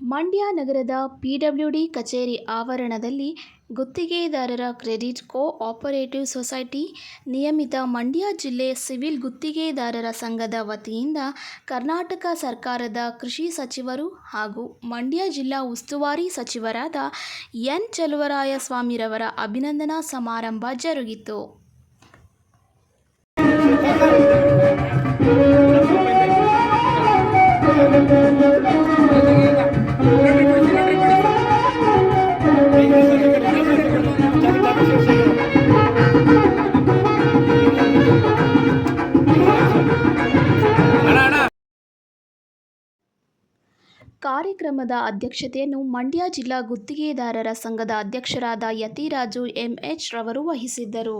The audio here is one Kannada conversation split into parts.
ಮಂಡ್ಯ ನಗರದ ಪಿಡಬ್ಲ್ಯೂಡಿ ಕಚೇರಿ ಆವರಣದಲ್ಲಿ ಗುತ್ತಿಗೆದಾರರ ಕ್ರೆಡಿಟ್ ಕೋ ಆಪರೇಟಿವ್ ಸೊಸೈಟಿ ನಿಯಮಿತ ಮಂಡ್ಯ ಜಿಲ್ಲೆ ಸಿವಿಲ್ ಗುತ್ತಿಗೆದಾರರ ಸಂಘದ ವತಿಯಿಂದ ಕರ್ನಾಟಕ ಸರ್ಕಾರದ ಕೃಷಿ ಸಚಿವರು ಹಾಗೂ ಮಂಡ್ಯ ಜಿಲ್ಲಾ ಉಸ್ತುವಾರಿ ಸಚಿವರಾದ ಎನ್ ಚಲುವರಾಯಸ್ವಾಮಿರವರ ಅಭಿನಂದನಾ ಸಮಾರಂಭ ಜರುಗಿತು. ಕಾರ್ಯಕ್ರಮದ ಅಧ್ಯಕ್ಷತೆಯನ್ನು ಮಂಡ್ಯ ಜಿಲ್ಲಾ ಗುತ್ತಿಗೆದಾರರ ಸಂಘದ ಅಧ್ಯಕ್ಷರಾದ ಯತಿರಾಜು ಎಂಎಚ್ ರವರು ವಹಿಸಿದ್ದರು.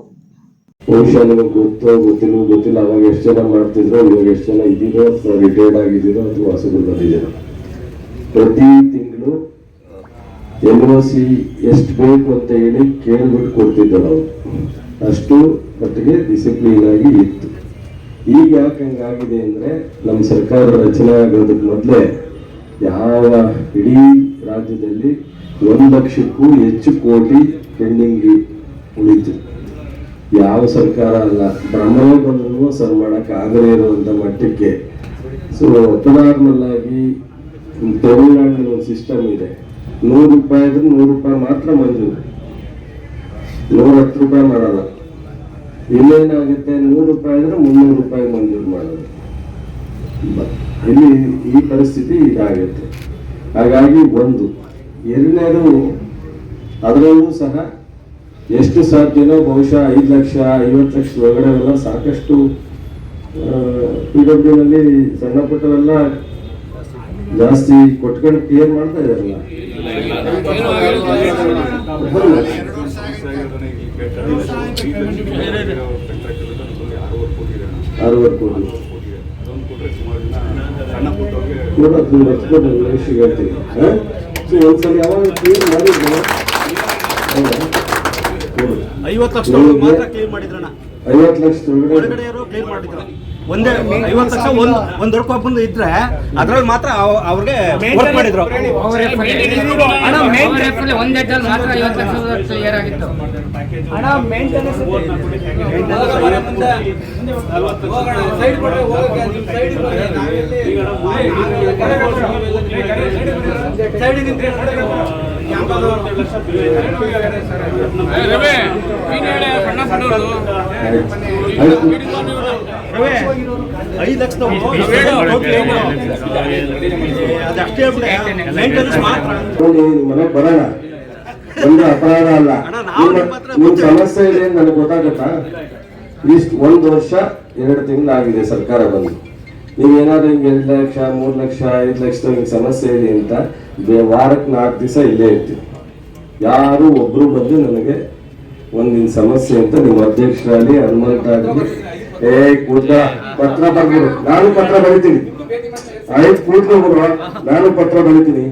ಬಹುಶಃ ನಿಮಗೆ ಗೊತ್ತೋ ಗೊತ್ತಿಲ್ಲ ಗೊತ್ತಿಲ್ಲ, ಅವಾಗ ಎಷ್ಟು ಜನ ಮಾಡ್ತಿದ್ರು, ಇವಾಗ ಎಷ್ಟು ಜನ ಇದ್ದೀರೋ, ಅಥವಾ ರಿಟೈರ್ಡ್ ಆಗಿದ್ದೀರೋ, ಅಥವಾ ಹೊಸಬರು ಬಂದಿದ್ದೀರೋ. ಪ್ರತಿ ತಿಂಗಳು ಎಲ್ ಒ ಸಿ ಎಷ್ಟು ಬೇಕು ಅಂತ ಹೇಳಿ ಕೇಳ್ಬಿಟ್ಟು ಕೊಡ್ತಿದ್ದ ನಾವು ಅಷ್ಟು ಮಟ್ಟಿಗೆ ಡಿಸಿಪ್ಲಿನ್ ಆಗಿ ಇತ್ತು. ಈಗ ಯಾಕೆ ಹಂಗಾಗಿದೆ ಅಂದ್ರೆ ನಮ್ಮ ಸರ್ಕಾರ ರಚನೆ ಆಗೋದಕ್ಕೆ ಮೊದಲೇ ಯಾವ ಇಡೀ ರಾಜ್ಯದಲ್ಲಿ ಒಂದು ಲಕ್ಷಕ್ಕೂ ಹೆಚ್ಚು ಕೋಟಿ ಪೆಂಡಿಂಗ್ ಉಳಿತು. ಯಾವ ಸರ್ಕಾರ ಅಲ್ಲ ಬ್ರಹ್ಮವೇ ಬಂದ್ರು ಸರ್ ಮಾಡಕ್ಕೆ ಆಗದೇ ಇರುವಂತ ಮಟ್ಟಕ್ಕೆ. ಸೊ ನಾರ್ಮಲ್ ಆಗಿ ತಮಿಳ್ನಾಡಿನ ಒಂದು ಸಿಸ್ಟಮ್ ಇದೆ. ನೂರು ರೂಪಾಯಿ ನೂರು ರೂಪಾಯಿ ಮಾತ್ರ ಮಂಜೂರು. ನೂರ ಹತ್ತು ರೂಪಾಯಿ ಮಾಡಲ್ಲ. ಇನ್ನೇನಾಗುತ್ತೆ? ನೂರು ರೂಪಾಯಿ ಇದ್ರೆ ಮುನ್ನೂರು ರೂಪಾಯಿ ಮಂಜೂರು ಮಾಡೋದು ಇಲ್ಲಿ ಈ ಪರಿಸ್ಥಿತಿ ಇದಾಗುತ್ತೆ ಹಾಗಾಗಿ ಒಂದು, ಎರಡನೇದು ಅದರಲ್ಲೂ ಸಹ ಎಷ್ಟು ಸಾಧ್ಯನೋ ಬಹುಶಃ ಐದು ಲಕ್ಷ, ಐವತ್ತು ಲಕ್ಷ ಒಳಗಡೆ ಎಲ್ಲ ಸಾಕಷ್ಟು ಪಿ ಡಬ್ಲ್ಯೂನಲ್ಲಿ ಸಣ್ಣ ಪುಟ್ಟವೆಲ್ಲ ಜಾಸ್ತಿ ಕೊಟ್ಕೊಂಡು ಕ್ಲಿಯರ್ ಮಾಡ್ತಾ ಇದಾರಲ್ಲ ಅರವತ್ತು ಕೋಟಿ. ಕೂಡ ತುಂಬ ಹಚ್ಕೊಂಡು ಎಷ್ಟು ಹೇಳ್ತೀನಿ? ಸೊ ಒಂದ್ಸಲ ಯಾವಾಗ ಕ್ಲಿಯರ್ ಮಾಡಿದ್ರು. ಐವತ್ತು ಲಕ್ಷ ಐವತ್ತು ಲಕ್ಷ ಒಂದೇ ಐವತ್ತು ಲಕ್ಷ ಒಂದು ಒಂದು ದೊಡ್ಡ ಒಬ್ಬಂದು ಇದ್ರೆ ಅದ್ರಲ್ಲಿ ಮಾತ್ರ ಅವ್- ಅವ್ರಿಗೆ ವರ್ಕ್ ಮಾಡಿದ್ರು. ಹಣ ಲಕ್ಷ ಅದಷ್ಟೇ ಬರೋಣ ಒಂದು ಅಪರಾಧ ಅಲ್ಲ. ಗೊತ್ತಿಲ್ಲ. ಸಮಸ್ಯೆ ಇದೆ ಅಂತ ನನಗೆ ಗೊತ್ತಾಗುತ್ತಾ? ಇಷ್ಟು ಒಂದು ವರ್ಷ ಎರಡು ತಿಂಗಳು ಆಗಿದೆ ಸರ್ಕಾರ ಬಂದು. ನೀವೇನಾದ್ರೂ ಹಿಂಗೆ ಎರಡು ಲಕ್ಷ ಮೂರು ಲಕ್ಷ ಐದು ಲಕ್ಷದ ಹಿಂಗೆ ಸಮಸ್ಯೆ ಇದೆ ಅಂತ ಬೇ- ವಾರಕ್ಕೆ ನಾಲ್ಕು ದಿವಸ ಇಲ್ಲೇ ಇರ್ತೀವಿ. ಯಾರು ಒಬ್ರು ಬಂದು ನನಗೆ ಒಂದಿನ ಸಮಸ್ಯೆ ಅಂತ ನಿಮ್ಮ ಅಧ್ಯಕ್ಷರಾಗಲಿ ಹನುಮಂತಾಗಲಿ ಏ ಕೂತ ಪತ್ರ ಬರ್ಬೋದು ನಾನು ಪತ್ರ ಬರಿತೀನಿ. ಆಯ್ತು ಕೂತ್ಕೊಂಡ್ಬಿಡ್ರ ನಾನು ಪತ್ರ ಬರಿತೀನಿ.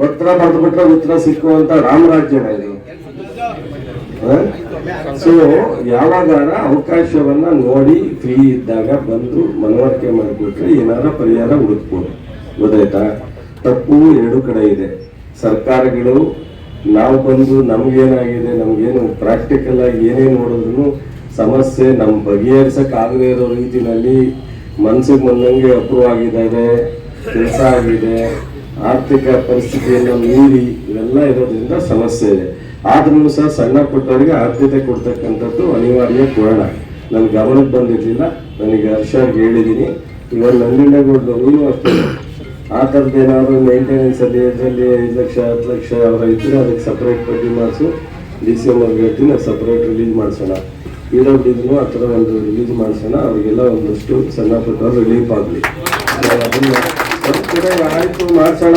ಪತ್ರ ಬರೆದು ಬಿಟ್ರೆ ಉತ್ತರ ಸಿಕ್ಕುವಂತ ರಾಮರಾಜ್ಯನ ಇದು ಸೊ ಯಾವಾಗಾರ ಅವಕಾಶವನ್ನ ನೋಡಿ ಫ್ರೀ ಇದ್ದಾಗ ಬಂದು ಮನವರಿಕೆ ಮಾಡಿಬಿಟ್ರೆ ಏನಾರ ಪರಿಹಾರ ಹುಡುಕ್ಬೋದು. ಗೊತ್ತಾಯ್ತಾ? ತಪ್ಪು ಎರಡು ಕಡೆ ಇದೆ. ಸರ್ಕಾರಗಳು ನಾವು ಬಂದು ನಮ್ಗೇನಾಗಿದೆ, ನಮ್ಗೇನು ಪ್ರಾಕ್ಟಿಕಲ್ ಆಗಿ ಏನೇ ನೋಡಿದ್ರು ಸಮಸ್ಯೆ ನಮ್ ಬಗೆಹರಿಸಕ್ ಆಗದೇ ಇರೋ ರೀತಿನಲ್ಲಿ ಮನ್ಸಿಗೆ ಬಂದಂಗೆ ಅಪ್ರೂವ್ ಆಗಿದ್ದಾರೆ ಕೆಲಸ ಆಗಿದೆ, ಆರ್ಥಿಕ ಪರಿಸ್ಥಿತಿಯನ್ನು ಮೀರಿ ಇವೆಲ್ಲ ಇರೋದ್ರಿಂದ ಸಮಸ್ಯೆ ಇದೆ. ಆದ್ರೂ ಸಹ ಸಣ್ಣ ಪುಟ್ಟವರಿಗೆ ಆದ್ಯತೆ ಕೊಡ್ತಕ್ಕಂಥದ್ದು ಅನಿವಾರ್ಯ ಕೊಡೋಣ ನನ್ನ ಗಮನಕ್ಕೆ ಬಂದಿರಲಿಲ್ಲ, ನನಗೆ ಹರ್ಷ ಹೇಳಿದ್ದೀನಿ ಇವಾಗ ನಂಜನಗೂಡು ನೀನು ಅಷ್ಟೇ. ಆ ಥರದ್ದು ಏನಾದರೂ ಮೇಂಟೆನೆನ್ಸ್ ಅಲ್ಲಿ ಇದರಲ್ಲಿ ಐದು ಲಕ್ಷ ಹತ್ತು ಲಕ್ಷ ಅವರ ಇದ್ದರೆ ಅದಕ್ಕೆ ಸಪ್ರೇಟ್ ಬಡ್ಡಿ ಮಾಡಿಸು. ಡಿ ಸಿ ಎಂ ಅವ್ರಿಗೆ ಹೇಳ್ತೀನಿ ಸಪ್ರೇಟ್ ರಿಲೀಸ್ ಮಾಡಿಸೋಣ. ಪಿ ಡಬ್ಲ್ಯೂ ಆ ಥರ ಒಂದು ರಿಲೀಸ್ ಮಾಡಿಸೋಣ. ಅವರಿಗೆಲ್ಲ ಒಂದಷ್ಟು ಸಣ್ಣ ಪುಟ್ಟ ರಿಲೀಫ್ ಆಗಲಿ. ಅದನ್ನ ಕೂಡ ಆಯಿತು ಮಾಡ್ಸೋಣ.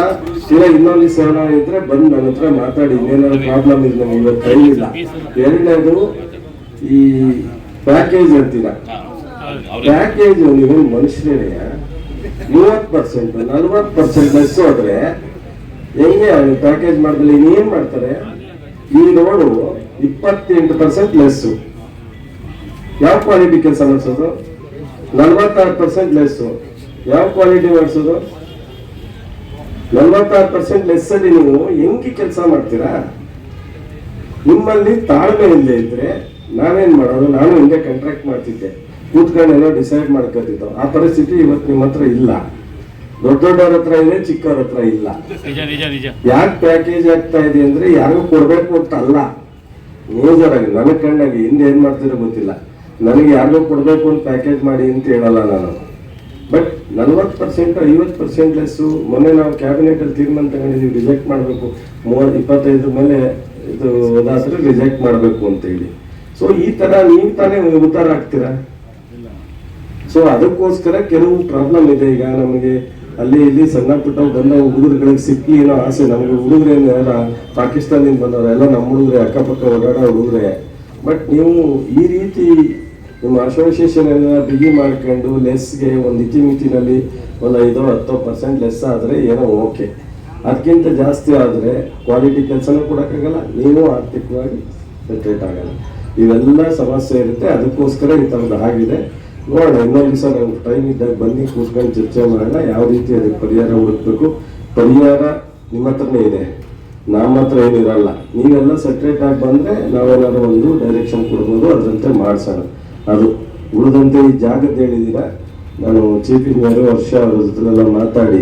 ಇಲ್ಲ ಇನ್ನೊಂದು ಸೇವನ ಇದ್ರೆ ಬಂದು ನನ್ನ ಹತ್ರ ಮಾತಾಡಿ. ಇನ್ನೇನಾದ್ರು ಪ್ರಾಬ್ಲಮ್ ಇದೆ ನಮ್ಗೆ ಇವತ್ತು ಟೈಮ್ ಇಲ್ಲ. ಎರಡನೇದು ಈ ಪ್ಯಾಕೇಜ್ ಅಂತೀರ. ಪ್ಯಾಕೇಜ್ ನೀವು ಮನುಷ್ಯರೇ ಮೂವತ್ ಪರ್ಸೆಂಟ್ ನಲ್ವತ್ ಪರ್ಸೆಂಟ್ ಲೆಸ್ ಹೋದ್ರೆ ಹೆಂಗೆ ಪ್ಯಾಕೇಜ್ ಮಾಡಿದ್ರೆ ಇನ್ನೇನ್ ಮಾಡ್ತಾರೆ? ಈ ರೋಡು ಇಪ್ಪತ್ತೆಂಟು ಪರ್ಸೆಂಟ್ ಲೆಸ್ ಯಾವ ಕ್ವಾಲಿಟಿ ಕೆಲಸ ಮಾಡಿಸೋದು? ನಲ್ವತ್ತಾರು ಪರ್ಸೆಂಟ್ ಲೆಸ್ ಯಾವ ಕ್ವಾಲಿಟಿ ಮಾಡಿಸೋದು? ನಲ್ವತ್ತಾರು ಪರ್ಸೆಂಟ್ ಲೆಸ್ ಅಲ್ಲಿ ನೀವು ಹೆಂಗೆ ಕೆಲಸ ಮಾಡ್ತೀರಾ? ನಿಮ್ಮಲ್ಲಿ ತಾಳ್ಮೆ ಇಲ್ಲದೆ ಇದ್ರೆ ನಾವೇನ್ ಮಾಡೋದು? ನಾನು ಹಿಂಗೆ ಕಾಂಟ್ರಾಕ್ಟ್ ಮಾಡ್ತಿದ್ದೆ? ಕೂತ್ಕೊಂಡು ಏನೋ ಡಿಸೈಡ್ ಮಾಡ್ಕೊತಿದ್ದೋ ಆ ಪರಿಸ್ಥಿತಿ ಇವತ್ತು ನಿಮ್ಮ ಹತ್ರ ಇಲ್ಲ. ದೊಡ್ಡ ದೊಡ್ಡವ್ರ ಹತ್ರ ಇದೆ ಚಿಕ್ಕವ್ರ ಹತ್ರ ಇಲ್ಲ. ಯಾಕೆ ಪ್ಯಾಕೇಜ್ ಆಗ್ತಾ ಇದೆ ಅಂದ್ರೆ ಯಾರಿಗೂ ಕೊಡ್ಬೇಕು ಅಂತ ಅಲ್ಲ. ಮೇಜರ್ ಆಗಿ ನನಗೆ ಕಣ್ಣಾಗಿ ಹಿಂದೆ ಏನ್ ಮಾಡ್ತಿರೋ ಗೊತ್ತಿಲ್ಲ. ನನಗೆ ಯಾರಿಗೂ ಕೊಡ್ಬೇಕು ಅಂತ ಪ್ಯಾಕೇಜ್ ಮಾಡಿ ಅಂತ ಹೇಳಲ್ಲ ನಾನು. ಬಟ್ ನಲ್ವತ್ತು ಪರ್ಸೆಂಟ್ ಐವತ್ತು ಪರ್ಸೆಂಟ್ ಲೆಸ್ಸು ಮೊನ್ನೆ ನಾವು ಕ್ಯಾಬಿನೆಟ್ ಅಲ್ಲಿ ತೀರ್ಮಾನ ತಗೊಂಡಿದ್ದೀವಿ ರಿಜೆಕ್ಟ್ ಮಾಡಬೇಕು. ಮೂವತ್ತು ಇಪ್ಪತ್ತೈದ್ರ ಮೇಲೆ ಇದು ಅದಾದ್ರೆ ರಿಜೆಕ್ಟ್ ಮಾಡಬೇಕು ಅಂತ ಹೇಳಿ. ಸೊ ಈ ತರ ನೀವು ತಾನೇ ಉದ್ದಾರ ಆಗ್ತೀರಾ? ಸೊ ಅದಕ್ಕೋಸ್ಕರ ಕೆಲವು ಪ್ರಾಬ್ಲಮ್ ಇದೆ. ಈಗ ನಮಗೆ ಅಲ್ಲಿ ಇಲ್ಲಿ ಸಣ್ಣ ಪುಟ್ಟ ಬಂದ ಹುಡುಗರುಗಳಿಗೆ ಸಿಕ್ಕಿ ಏನೋ ಆಸೆ. ನಮಗೆ ಹುಡುಗರೇನು ಯಾರ? ಪಾಕಿಸ್ತಾನದಿಂದ ಬಂದವರು. ಎಲ್ಲ ನಮ್ಮ ಹುಡುಗರೆ, ಅಕ್ಕಪಕ್ಕ ಓಡಾಡೋ ಹುಡುಗರೆ. ಬಟ್ ನೀವು ಈ ರೀತಿ ನಿಮ್ಮ ಅಸೋಸಿಯೇಷನ್ ಎಲ್ಲ ಬಿಗಿ ಮಾಡ್ಕೊಂಡು ಲೆಸ್ಗೆ ಒಂದು ಇತಿಮಿತಿನಲ್ಲಿ ಒಂದು ಐದೋ, ಹತ್ತೋ ಪರ್ಸೆಂಟ್ ಲೆಸ್ ಆದರೆ ಏನೋ ಓಕೆ ಅದಕ್ಕಿಂತ ಜಾಸ್ತಿ ಆದರೆ ಕ್ವಾಲಿಟಿ ಕೆಲಸನೂ ಕೊಡೋಕ್ಕಾಗಲ್ಲ ನೀವು ಆರ್ಥಿಕವಾಗಿ ಸೆಟ್ರೇಟ್ ಆಗಲ್ಲ. ಇವೆಲ್ಲ ಸಮಸ್ಯೆ ಇರುತ್ತೆ. ಅದಕ್ಕೋಸ್ಕರ ಈ ಥರದ್ದು ಆಗಿದೆ. ನೋಡೋಣ, ಇನ್ನೊಂದು ದಿವಸ ನಂಗೆ ಟೈಮ್ ಇದ್ದಾಗ ಬನ್ನಿ, ಕೂತ್ಕೊಂಡು ಚರ್ಚೆ ಮಾಡೋಣ, ಯಾವ ರೀತಿ ಅದಕ್ಕೆ ಪರಿಹಾರ ಹುಡುಕ್ಬೇಕು. ಪರಿಹಾರ ನಿಮ್ಮ ಹತ್ರನೇ ಇದೆ. ನಮ್ಮ ಹತ್ರ ಏನಿರಲ್ಲ. ನೀವೆಲ್ಲ ಸೆಟ್ರೇಟ್ ಆಗಿ ಬಂದ್ರೆ ನಾವೇನಾದ್ರು ಒಂದು ಡೈರೆಕ್ಷನ್ ಕೊಡ್ಬೋದು, ಅದರಂತೆ ಮಾಡಿಸೋಣ. ಅದು ಉಳಿದಂತೆ ಈ ಜಾಗದ ಹೇಳಿದ್ದೀರಾ? ನಾನು ಚೀಫ್ ಇಂಜಿನಿಯರ್ ವರ್ಷ ಅವ್ರ ಜೊತೆಲೆಲ್ಲ ಮಾತಾಡಿ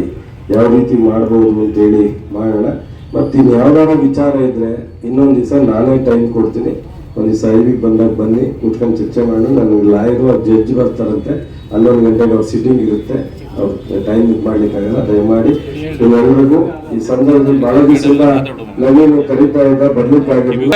ಯಾವ ರೀತಿ ಮಾಡ್ಬೋದು ಅಂತೇಳಿ ಮಾಡೋಣ. ಮತ್ತು ಇನ್ನು ಯಾವ್ದಾರ ವಿಚಾರ ಇದ್ರೆ ಇನ್ನೊಂದು ದಿವಸ ನಾನೇ ಟೈಮ್ ಕೊಡ್ತೀನಿ. ಒಂದು ಸೈಡಿಗೆ ಬಂದಾಗ ಬನ್ನಿ, ಕೂತ್ಕೊಂಡು ಚರ್ಚೆ ಮಾಡಿ ನನಗೆ ಲಾಯರು ಜಡ್ಜ್ ಬರ್ತಾರಂತೆ. ಹನ್ನೊಂದು ಗಂಟೆಗೆ ಅವ್ರ ಸಿಟ್ಟಿಂಗ್ ಇರುತ್ತೆ. ಅವ್ರ ಟೈಮ್ ಇದು ಮಾಡ್ಲಿಕ್ಕಾಗಲ್ಲ, ದಯಮಾಡಿ. ನಿಮ್ಮೆಲ್ಲರಿಗೂ ಈ ಸಂದರ್ಭದಲ್ಲಿ ಬಹಳ ದಿವಸದಿಂದ ನವೀನು ಕರೀತಾ ಇದ್ದ ಬರ್ಲಿಕ್ಕಾಗಿಲ್ಲ